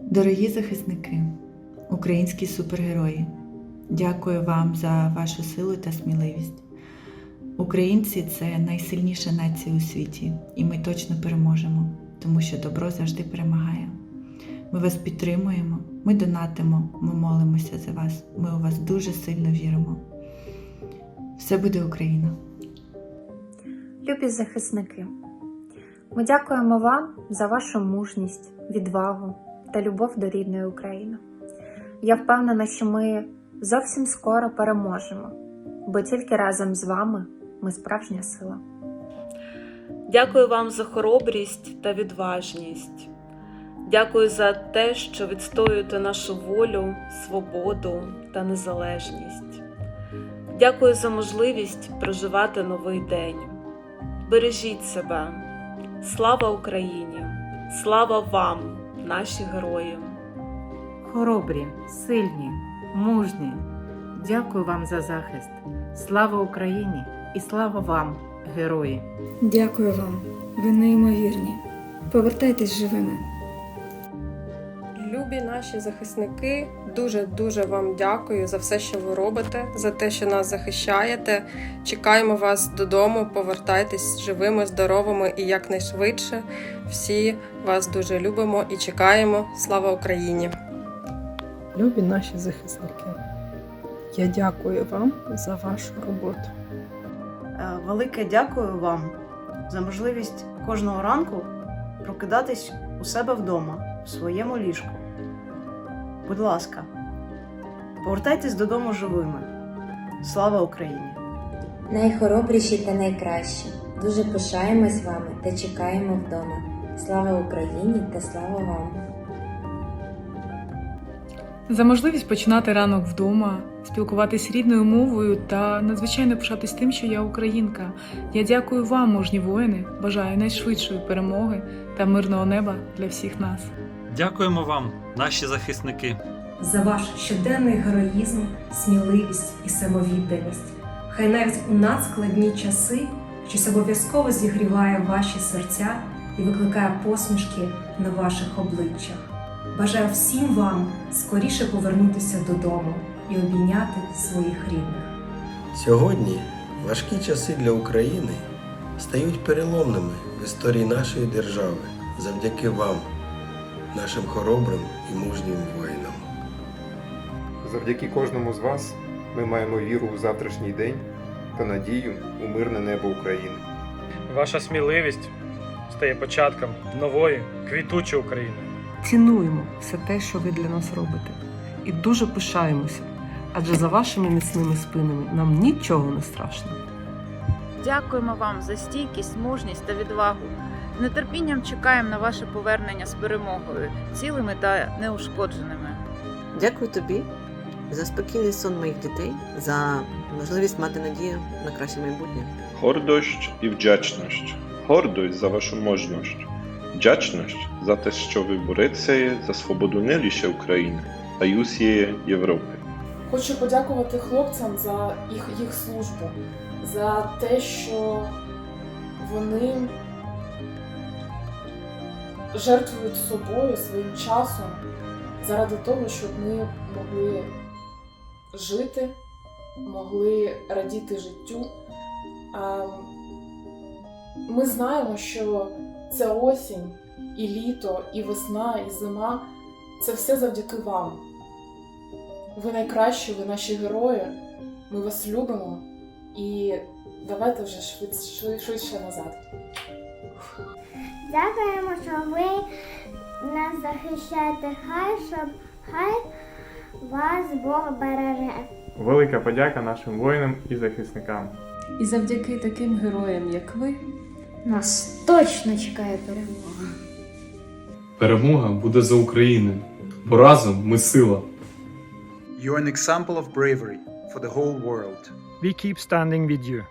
Дорогі захисники, українські супергерої, дякую вам за вашу силу та сміливість. Українці це найсильніша нація у світі, і ми точно переможемо, тому що добро завжди перемагає. Ми вас підтримуємо, ми донатимо, ми молимося за вас. Ми у вас дуже сильно віримо. Все буде Україна! Любі захисники, ми дякуємо вам за вашу мужність, відвагу та любов до рідної України. Я впевнена, що ми зовсім скоро переможемо, бо тільки разом з вами ми справжня сила. Дякую вам за хоробрість та відважність. Дякую за те, що відстоюєте нашу волю, свободу та незалежність. Дякую за можливість проживати новий день. Бережіть себе. Слава Україні! Слава вам, наші герої! Хоробрі, сильні, мужні. Дякую вам за захист. Слава Україні і слава вам, герої! Дякую вам, ви неймовірні. Повертайтесь живими. Любі наші захисники, дуже дуже вам дякую за все, що ви робите, за те, що нас захищаєте. Чекаємо вас додому. Повертайтесь живими, здоровими і якнайшвидше. Всі вас дуже любимо і чекаємо. Слава Україні! Любі наші захисники, я дякую вам за вашу роботу. Е, Велике дякую вам за можливість кожного ранку прокидатись у себе вдома, в своєму ліжку. Будь ласка, повертайтесь додому живими. Слава Україні! Найхоробріші та найкращі. Дуже пишаємось вами та чекаємо вдома. Слава Україні та слава вам! За можливість починати ранок вдома, спілкуватись рідною мовою та надзвичайно пишатись тим, що я українка. Я дякую вам, мужні воїни, бажаю найшвидшої перемоги та мирного неба для всіх нас. Дякуємо вам, наші захисники. за ваш щоденний героїзм, сміливість і самовідданість. Хай навіть у надскладні часи щось обов'язково зігріває ваші серця і викликає посмішки на ваших обличчях. Бажаю всім вам скоріше повернутися додому і обійняти своїх рідних. Сьогодні важкі часи для України стають переломними в історії нашої держави завдяки вам, нашим хоробрим і мужнім воїнам. Завдяки кожному з вас ми маємо віру у завтрашній день та надію у мирне небо України. Ваша сміливість стає початком нової квітучої України. Цінуємо все те, що ви для нас робите, і дуже пишаємося, адже за вашими міцними спинами нам нічого не страшно. Дякуємо вам за стійкість, мужність та відвагу. Нетерпінням чекаємо на ваше повернення з перемогою, цілими та неушкодженими. Дякую тобі за спокійний сон моїх дітей, за можливість мати надію на краще майбутнє. Гордощ і вдячність. Гордость за вашу мужність. Вдячність за те, що ви боретеся за свободу не лише України, а й усієї Європи. Хочу подякувати хлопцям за їх, їх службу, за те, що вони жертвують собою, своїм часом заради того, щоб ми могли жити, могли радіти життю. Ми знаємо, що це осінь, і літо, і весна, і зима це все завдяки вам. Ви найкращі, ви наші герої. Ми вас любимо і давайте вже швидше, назад. Дякуємо, що ви нас захищаєте. Хай щоб хай вас Бог береже. Велика подяка нашим воїнам і захисникам. І завдяки таким героям, як ви, Нас точно чекає перемога. Перемога буде за Україну, бо разом ми сила. You are an example of bravery for the whole world. We keep standing with you.